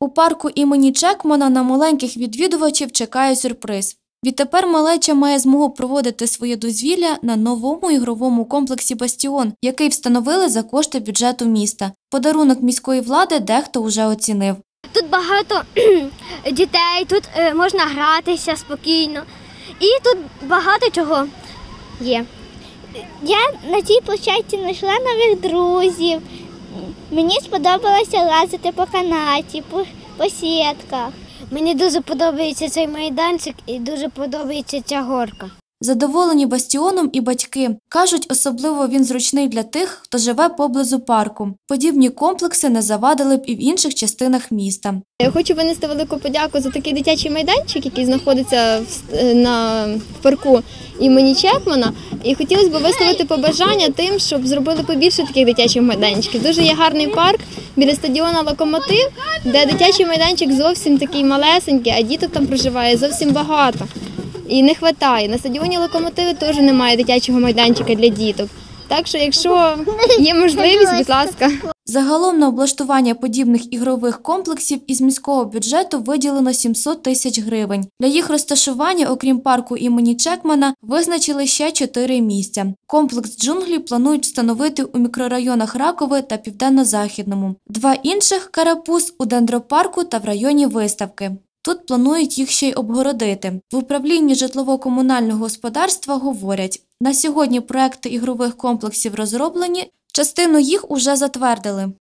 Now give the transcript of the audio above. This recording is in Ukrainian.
У парку імені Чекмана на маленьких відвідувачів чекає сюрприз. Відтепер малеча має змогу проводити своє дозвілля на новому ігровому комплексі Бастіон, який встановили за кошти бюджету міста. Подарунок міської влади дехто вже оцінив. Тут багато дітей, тут е, можна гратися спокійно. І тут багато чого є. Я на цій площадці знайшла нових друзів. Мені сподобалося лазити по канаті, по, по сітках. Мені дуже подобається цей майданчик і дуже подобається ця горка. Задоволені бастіоном і батьки кажуть, особливо він зручний для тих, хто живе поблизу парку. Подібні комплекси не завадили б і в інших частинах міста. Я хочу винести велику подяку за такий дитячий майданчик, який знаходиться в, на в парку імені Чекмана. І хотілося б висловити побажання тим, щоб зробили побільше таких дитячих майданчиків. Дуже є гарний парк біля стадіона Локомотив, де дитячий майданчик зовсім такий малесенький, а діток там проживає зовсім багато. І не вистачає. На стадіоні Локомотиви теж немає дитячого майданчика для діток. Так що, якщо є можливість, будь ласка. Загалом на облаштування подібних ігрових комплексів із міського бюджету виділено 700 тисяч гривень. Для їх розташування, окрім парку імені Чекмана, визначили ще чотири місця. Комплекс джунглі планують встановити у мікрорайонах Ракове та Південно-Західному. Два інших карапуз у дендропарку та в районі виставки. Тут планують їх ще й обгородити. В управлінні житлово-комунального господарства говорять, на сьогодні проекти ігрових комплексів розроблені, частину їх уже затвердили.